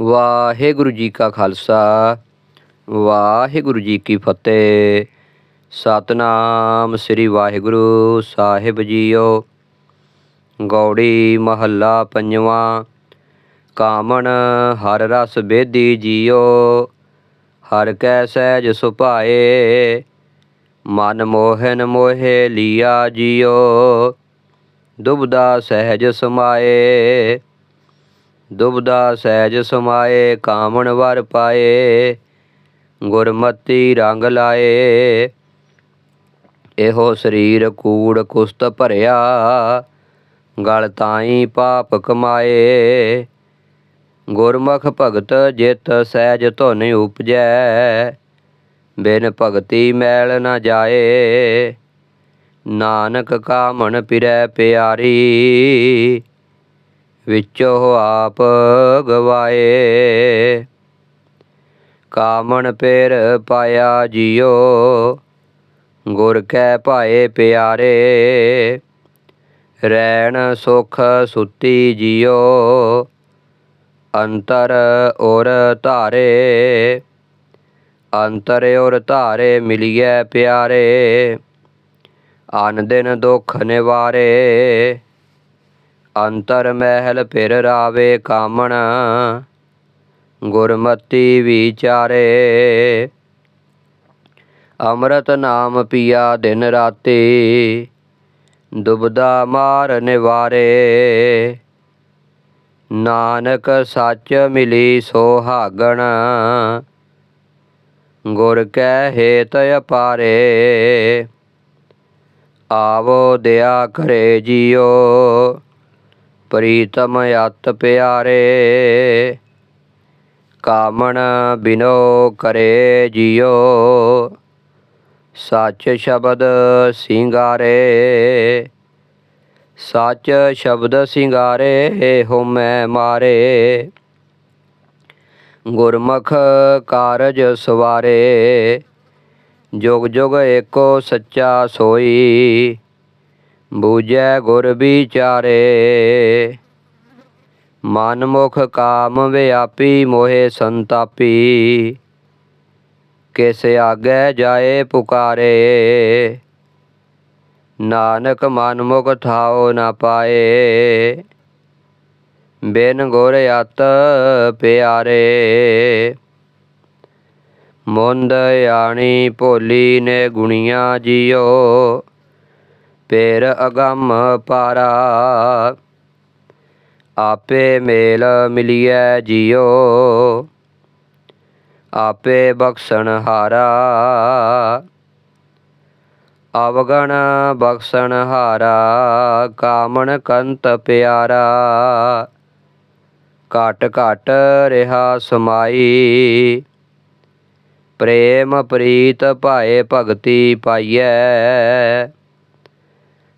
ਵਾਹਿਗੁਰੂ ਜੀ ਕਾ ਖਾਲਸਾ, ਵਾਹਿਗੁਰੂ ਜੀ ਕੀ ਫਤਿਹ। ਸਤਨਾਮ ਸ੍ਰੀ ਵਾਹਿਗੁਰੂ ਸਾਹਿਬ ਜੀਓ। ਗੌੜੀ ਮਹੱਲਾ ਪੰਜਵਾਂ, ਕਾਮਣ ਹਰ ਰਸ ਬੇਦੀ ਜੀਓ। ਹਰ ਕੈ ਸਹਿਜ ਸੁਭਾਏ, ਮਨ ਮੋਹਨ ਮੋਹੇ ਲਿਆ ਜੀਓ। ਦੁਬਦਾ ਸਹਿਜ ਸਮਾਏ ਦੁਬਦਾ ਸਹਿਜ ਸਮਾਏ, ਕਾਮਣ ਵਰ ਪਾਏ, ਗੁਰਮਤੀ ਰੰਗ ਲਾਏ। ਇਹੋ ਸਰੀਰ ਕੂੜ ਕੁਸਤ ਭਰਿਆ, ਗਲ ਤਾਈ ਪਾਪ ਕਮਾਏ। ਗੁਰਮੁਖ ਭਗਤ ਜਿਤ ਸਹਿਜ ਧੁਨ ਉਪਜੈ, ਬਿਨ ਭਗਤੀ ਮੈਲ ਨਾ ਜਾਏ। ਨਾਨਕ ਕਾਮਣ ਪਿਰੈ ਪਿਆਰੀ ਵਿੱਚੋ ਆਪ ਗਵਾਏ। ਕਾਮਣ ਪੇਰ ਪਾਇਆ ਜੀਓ, ਗੁਰ ਕੈ ਭਾਏ ਪਿਆਰੇ। ਰੈਣ ਸੁਖ ਸੁਤੀ ਜੀਓ, ਅੰਤਰ ਔਰ ਧਾਰੇ। ਅੰਤਰ ਔਰ ਧਾਰੇ ਮਿਲਿਐ ਪਿਆਰੇ ਆਨ ਦਿਨ ਦੁਖ ਨਿਵਾਰੇ। ਅੰਤਰ ਮਹਿਲ ਫਿਰ ਰਾਵੇ ਕਾਮਣ, ਗੁਰਮਤੀ ਵਿਚਾਰੇ। ਅੰਮ੍ਰਿਤ ਨਾਮ ਪੀਆ ਦਿਨ ਰਾਤੀ, ਦੁਬਦਾ ਮਾਰ ਨਿਵਾਰੇ। ਨਾਨਕ ਸੱਚ ਮਿਲੀ ਸੋਹਾਗਣ, ਗੁਰ ਕੈ ਹੇਤ ਅਪਾਰੇ। ਆਵੋ ਦਿਆ ਕਰੇ ਜੀਓ। ਪ੍ਰੀਤਮ ਅਤ ਪਿਆਰੇ, ਕਾਮਣ ਬਿਨੋ ਕਰੇ ਜੀਓ ਸੱਚ ਸ਼ਬਦ ਸਿੰਗਾਰੇ, ਸੱਚ ਸ਼ਬਦ ਸਿੰਗਾਰੇ ਹੋਮੈ ਮਾਰੇ। ਗੁਰਮੁਖ ਕਾਰਜ ਸਵਾਰੇ, ਜੁਗ ਜੁਗ ਏਕੋ ਸੱਚਾ ਸੋਈ। ਬੂਝੈ ਗੁਰ ਵਿਚਾਰੇ। ਮਨ ਮੁਖ ਕਾਮ ਵਿਆਪੀ ਮੋਹਿ ਸੰਤਾਪੀ। ਕਿਸ ਆਗੇ ਜਾਏ ਪੁਕਾਰੇ। ਨਾਨਕ ਮਨਮੁਖ ਥਾਉ ਨਾ ਪਾਏ। ਬਿਨ ਗੁਰ ਅਤ ਪਿਆਰੇ। ਮੁੰਦ ਆਣੀ ਭੋਲੀ ਨੇ ਗੁਣੀਆਂ ਜਿਓ। ਪੇਰ ਅਗੰਮ ਪਾਰਾ। ਆਪੇ ਮੇਲ ਮਿਲਿਐ ਜੀਓ। ਆਪੇ ਬਖਸ਼ਣ ਹਾਰਾ। ਅਵਗਣ ਬਖਸ਼ਣ ਹਾਰਾ, ਕਾਮਣ ਕੰਤ ਪਿਆਰਾ। ਘਟ ਘਟ ਰਿਹਾ ਸਮਾਈ। ਪ੍ਰੇਮ ਪ੍ਰੀਤ ਭਾਏ ਭਗਤੀ ਪਾਈਐ।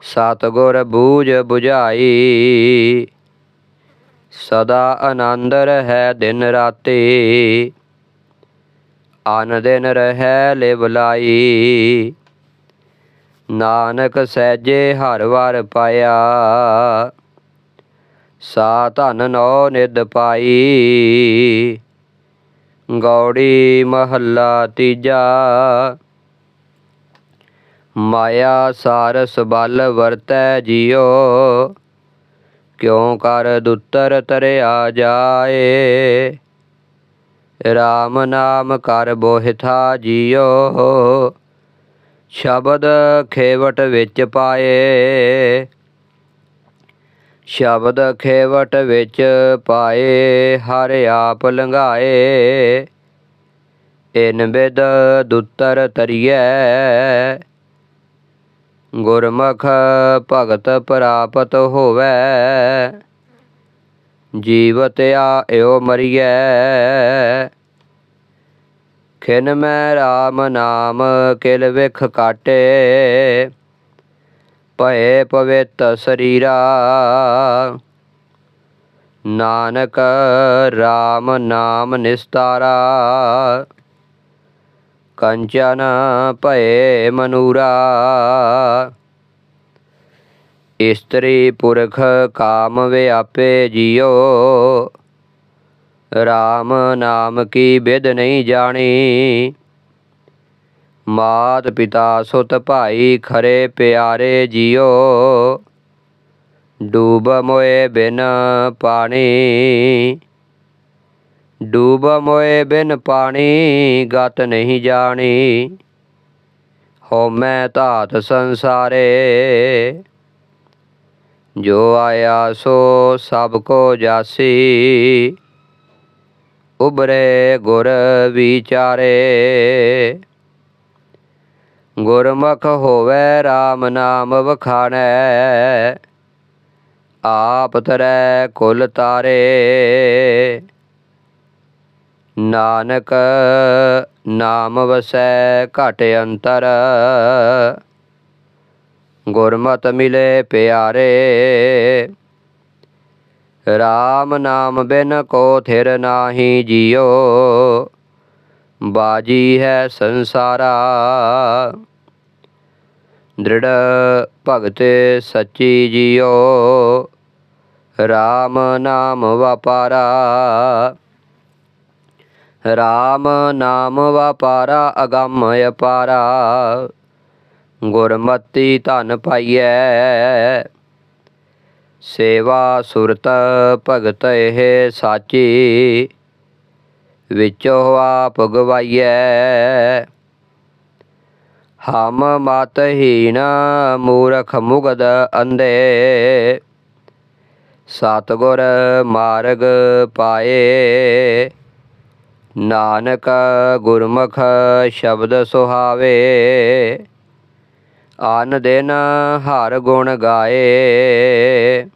ਸਤਗੁਰ ਬੂਝ 부ਝਾਈ ਸਦਾ ਆਨੰਦ ਰਹਿ ਦਿਨ ਰਾਤੀ। ਆਨ ਦਿਨ ਰਹਿ ਲਿਵਲਾਈ ਨਾਨਕ ਸਹਿਜੇ ਹਰ ਵਾਰ ਪਾਇਆ। ਸਾ ਧਨ ਨੋ ਨਿਦ ਪਾਈ। ਗੌੜੀ ਮਹੱਲਾ ਤੀਜਾ। ਮਾਇਆ ਸਾਰਸ ਬਲ ਵਰਤੈ ਜਿਉ ਕਿਉ ਕਰ ਦੁੱਤਰ ਤਰਿਆ ਜਾਏ? RAM ਨਾਮ ਕਰ ਬੋਹਿਥਾ ਜਿਉ ਸ਼ਬਦ ਖੇਵਟ ਵਿੱਚ ਪਾਏ। ਸ਼ਬਦ ਖੇਵਟ ਵਿੱਚ ਪਾਏ, ਹਰ ਆਪ ਲੰਘਾਏ। ਇਨ ਬਿਦ ਦੁੱਤਰ ਤਰੀਐ ਗੁਰਮੁਖ ਭਗਤ ਪ੍ਰਾਪਤ ਹੋਵੇ। ਜੀਵਤ ਆਇਓ ਮਰੀਐ ਖਿਨ ਮੈਂ RAM ਨਾਮ, ਕਿਲ ਵਿਖ ਕਾਟੇ। ਭਏ ਪਵਿੱਤ ਸਰੀਰਾ। ਨਾਨਕ RAM ਨਾਮ ਨਿਸਤਾਰਾ। ਕੰਚਨ ਭਏ ਮਨੂਰਾ। ਇਸਤਰੀ ਪੁਰਖ ਕਾਮ ਵਿਆਪੇ ਜਿਉ RAM ਨਾਮ ਕੀ ਵਿਦ ਨਹੀਂ ਜਾਣੀ। ਮਾਤ ਪਿਤਾ ਸੁਤ ਭਾਈ ਖਰੇ ਪਿਆਰੇ ਜੀਓ। ਡੂਬ ਮੋਏ ਬਿਨ ਪਾਣੀ। ਡੂਬ ਮੋਏ ਬਿਨ ਪਾਣੀ, ਗਤ ਨਹੀਂ ਜਾਣੀ। ਹੋਮੈ ਧਾਤ ਸੰਸਾਰੇ, ਜੋ ਆਇਆ ਸੋ ਸਭ ਕੋ ਜਾਸੀ। ਉਬਰੇ ਗੁਰ ਵਿਚਾਰੇ, ਗੁਰਮੁਖ ਹੋਵੇ RAM ਨਾਮ ਵਖਾਣੈ। ਆਪ ਤਰੈ ਕੁਲ ਤਾਰੇ। ਨਾਨਕ, ਨਾਮ ਵਸੈ ਘਟ ਅੰਤਰ। ਗੁਰਮਤ ਮਿਲੇ ਪਿਆਰੇ RAM ਨਾਮ ਬਿਨ ਕੋ ਥਿਰ ਨਾਹੀ ਜਿਉ ਬਾਜੀ ਹੈ ਸੰਸਾਰਾ, ਦ੍ਰਿੜ ਭਗਤ ਸੱਚੀ ਜਿਉ RAM ਨਾਮ ਵਪਾਰਾ RAM ਨਾਮ ਵਪਾਰਾ, ਅਗੰਮ ਅਪਾਰਾ। ਗੁਰਮਤੀ ਧਨ ਪਾਈਐ। ਸੇਵਾ ਸੁਰਤ ਭਗਤ ਇਹ ਸਾਚੀ। ਵਿੱਚੋ ਆਪ ਗਵਾਈਐ। ਹਮ ਮਤਹੀਣ ਮੂਰਖ ਮੁਗਦ ਅੰਦੇ ਸਤਗੁਰ ਮਾਰਗ ਪਾਏ। ਨਾਨਕ ਗੁਰਮੁਖ ਸ਼ਬਦ ਸੁਹਾਵੇ, ਆਨ ਦਿਨ ਹਰ ਗੁਣ ਗਾਏ,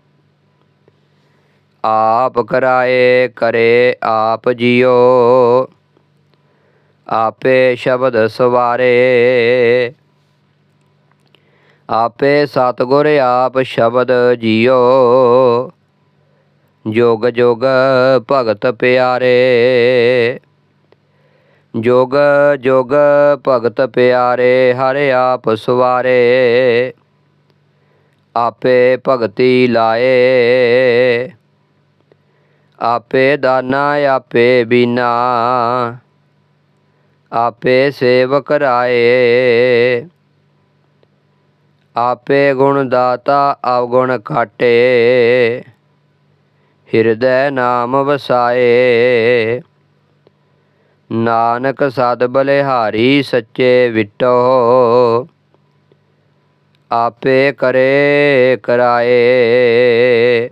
ਆਪ ਕਰਾਏ ਕਰੇ ਆਪ ਜਿਉ ਆਪੇ ਸ਼ਬਦ ਸਵਾਰੇ, ਆਪੇ ਸਤਗੁਰ ਆਪ ਸ਼ਬਦ ਜਿਉ ਜੋਗ ਜੋਗ ਭਗਤ ਪਿਆਰੇ ਜੋਗ ਜੋਗ ਭਗਤ ਪਿਆਰੇ, ਹਰਿ ਆਪ ਸਵਾਰੇ। ਆਪੇ ਭਗਤੀ ਲਾਏ। ਆਪੇ ਦਾਨਾ, ਆਪੇ ਬੀਨਾ। ਆਪੇ ਸੇਵਕ ਰਾਏ। ਆਪੇ ਗੁਣ ਦਾਤਾ ਅਵਗੁਣ ਕਾਟੇ ਹਿਰਦੈ ਨਾਮ ਵਸਾਏ। ਨਾਨਕ ਸਦ ਬਲਿਹਾਰੀ ਸੱਚੇ ਵਿਟੋ। ਆਪੇ ਕਰੇ ਕਰਾਏ।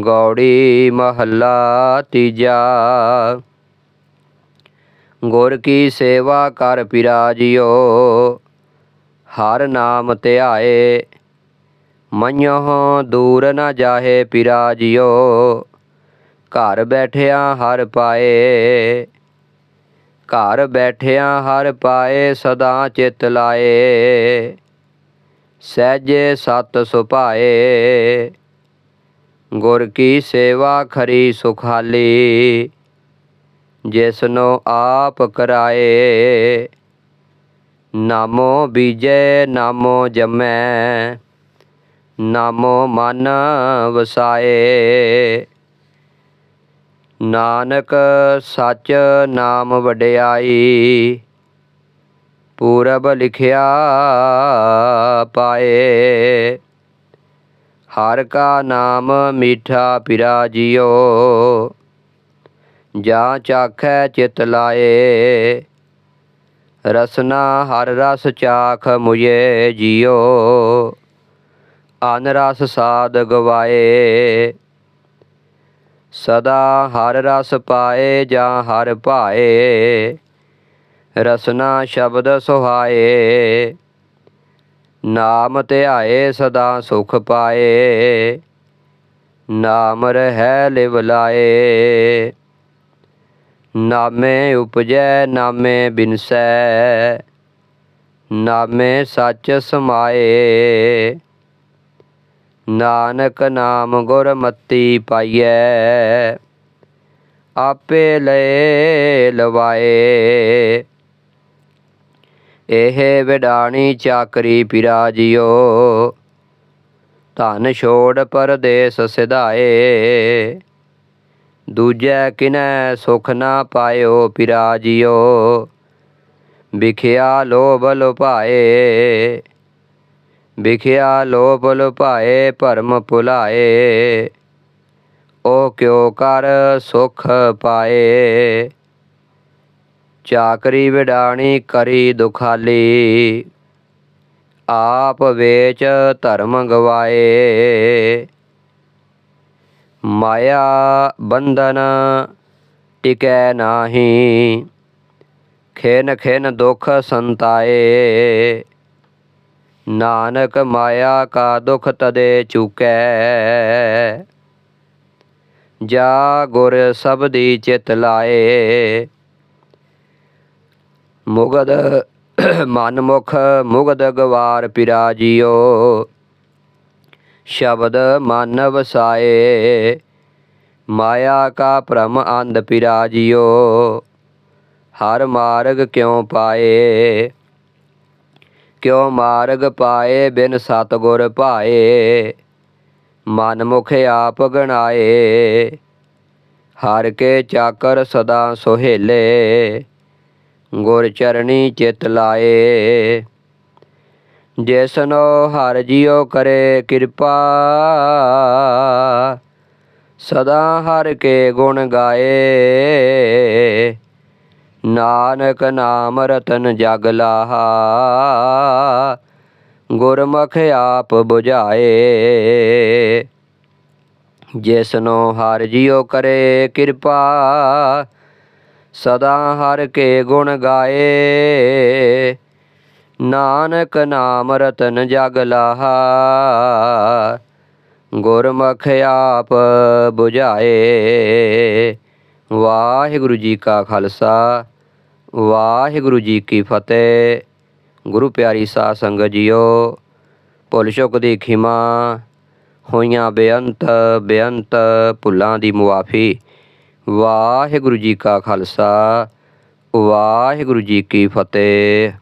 ਗੌੜੀ ਮਹੱਲਾ ਤੀਜਾ। ਗੁਰ ਕੀ ਸੇਵਾ ਕਰ ਪਿਰਾਜਿਓ। ਹਰ ਨਾਮ ਧਿਆਏ। ਮਨਿਓ ਦੂਰ ਨਾ ਜਾਹੇ ਪਿਰਾਜਿਓ। ਘਰ ਬੈਠਿਆ ਹਰ ਪਾਏ। ਘਰ ਬੈਠਿਆ ਹਰ ਪਾਏ, ਸਦਾ ਚਿਤ ਲਾਏ। ਸਹਿਜੇ ਸਤ ਸੁਭਾਏ। ਗੁਰ ਕੀ ਸੇਵਾ ਖਰੀ ਸੁਖਾਲੀ, ਜਿਸਨੋ ਆਪ ਕਰਾਏ। ਨਾਮੋ ਬੀਜੈ, ਨਾਮੋ ਜਮੈ, ਨਾਮੋ ਮਨ ਵਸਾਏ। ਨਾਨਕ ਸੱਚ ਨਾਮ ਵਡਿਆਈ, ਪੂਰਬ ਲਿਖਿਆ ਪਾਏ। ਹਰ ਕਾ ਨਾਮ ਮੀਠਾ ਪਿਰਾ ਜਿਓ, ਜਾਂ ਚਾਖੈ ਚਿਤ ਲਾਏ। ਰਸਨਾ ਹਰ ਰਸ ਚਾਖ ਮੁਝੇ ਜਿਓ, ਅਨ ਰਸ ਸਾਧ ਗਵਾਏ। ਸਦਾ ਹਰ ਰਸ ਪਾਏ ਜਾਂ ਹਰ ਭਾਏ, ਰਸਨਾ ਸ਼ਬਦ ਸੁਹਾਏ। ਨਾਮ ਧਿਆਏ ਸਦਾ ਸੁਖ ਪਾਏ, ਨਾਮ ਰਹਿ ਲਿਵ ਲਾਏ। ਨਾਮੇ ਉਪਜੈ, ਨਾਮੇ ਬਿਨਸੈ, ਨਾਮੇ ਸੱਚ ਸਮਾਏ। ਨਾਨਕ ਨਾਮ ਗੁਰਮਤੀ ਪਾਈਐ। ਆਪੇ ਲੈ ਲਵਾਏ। ਇਹ ਵਿਡਾਣੀ ਚਾਕਰੀ ਪਿਰਾਜਿਓ ਧਨ ਛੋੜ ਪਰਦੇਸ ਸਿਧਾਏ। ਦੂਜੈ ਕਿਨੈ ਸੁਖ ਨਾ ਪਾਇਓ ਪਿਰਾਜਿਓ ਵਿਖਿਆ ਲੋਭ ਲੁਭਾਏ। ਵਿਖਿਆ ਲੋਭ ਲੁਭਾਏ, ਭਰਮ ਭੁਲਾਏ। ਉਹ ਕਿਉ ਕਰ ਸੁਖ ਪਾਏ? ਚਾਕਰੀ ਵਿਡਾਣੀ ਕਰੀ ਦੁਖਾਲੀ। ਆਪ ਵੇਚ ਧਰਮ ਗਵਾਏ। ਮਾਇਆ ਬੰਧਨ ਟਿਕੈ ਨਾਹੀ। ਖੇਨ ਖੇਨ ਦੁਖ ਸੰਤਾਏ। ਨਾਨਕ ਮਾਇਆ ਕਾ ਦੁਖ ਤਦੇ ਚੁਕੈ। ਜਾ ਗੁਰ ਸਬਦੀ ਚਿਤ ਲਾਏ। ਮੁਗਦ ਮਨਮੁਖ ਮੁਗਦ ਗਵਾਰ ਪਿਰਾਜਿਓ। ਸ਼ਬਦ ਮਨ ਵਸਾਏ। ਮਾਇਆ ਕਾ ਭ੍ਰਮ ਅੰਧ ਪਿਰਾਜਿਓ। ਹਰ ਮਾਰਗ ਕਿਉ ਪਾਏ। ਕਿਉ ਮਾਰਗ ਪਾਏ ਬਿਨ ਸਤਗੁਰ ਭਾਏ, ਮਨ ਮੁਖ ਆਪ ਗਣਾਏ। ਹਰ ਕੇ ਚਾਕਰ ਸਦਾ ਸੁਹੇਲੇ, ਗੁਰ ਚਰਣੀ ਚਿਤ ਲਾਏ। ਜਿਸਨੋ ਹਰ ਜਿਉ ਕਰੇ ਕਿਰਪਾ, ਸਦਾ ਹਰ ਕੇ ਗੁਣ ਗਾਏ। ਨਾਨਕ ਨਾਮ ਰਤਨ ਜਗ ਲਾਹਾ। ਗੁਰਮੁਖ ਆਪ 부ਝਾਏ ਜਿਸਨੋ ਹਰ ਜਿਉ ਕਰੇ ਕਿਰਪਾ, ਸਦਾ ਹਰ ਕੇ ਗੁਣ ਗਾਏ। ਨਾਨਕ ਨਾਮ ਰਤਨ ਜਗ ਲਾਹਾ। ਗੁਰਮੁਖ ਆਪ 부ਝਾਏ ਵਾਹਿਗੁਰੂ ਜੀ ਕਾ ਖਾਲਸਾ, ਵਾਹਿਗੁਰੂ ਜੀ ਕੀ ਫਤਿਹ। ਗੁਰੂ ਪਿਆਰੀ ਸਾਧ ਸੰਗਤ ਜੀਓ, ਭੁੱਲ ਚੁੱਕ ਦੀ ਖਿਮਾ, ਹੋਈਆਂ ਬੇਅੰਤ ਬੇਅੰਤ ਭੁੱਲਾਂ ਦੀ ਮੁਆਫੀ। ਵਾਹਿਗੁਰੂ ਜੀ ਕਾ ਖਾਲਸਾ, ਵਾਹਿਗੁਰੂ ਜੀ ਕੀ ਫਤਿਹ।